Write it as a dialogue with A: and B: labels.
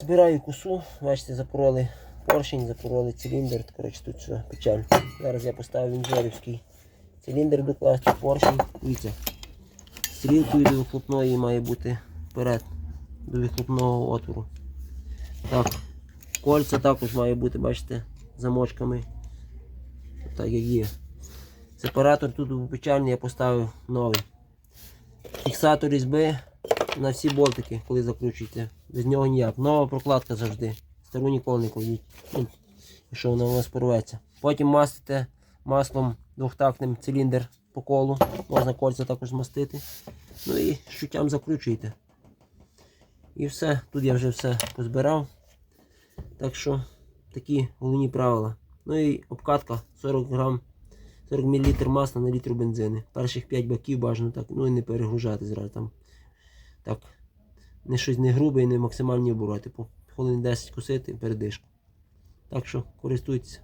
A: Збираю косу, бачите, запороли поршень, запороли циліндр. Коротше, тут все печаль. Зараз я поставив інжерівський циліндр докласти, поршень. Дивіться, стрілкою до вихлопної має бути вперед, до вихлопного отвору. Так, кольця також має бути, бачите, замочками. Так як є. Сепаратор тут печальний я поставив новий. Фіксатор різьби на всі болтики, коли закручуєте. Без нього ніяк. Нова прокладка завжди. Стару ніколи не кладіть. Ну, Якщо вона у вас порветься. Потім мастите маслом двохтактним циліндр по колу. Можна кольця також змастити. Ну і шуттям закручуєте. І все. Тут я вже все позбирав. Так що такі головні правила. Ну і обкатка 40 грам 40 мл масла на літр бензину. Перших 5 баків бажано так, ну і не перегружати зразу там. Так, не щось не грубе і не максимальні обороти. По хвилин 10 косити передишку. Так що користуйтеся.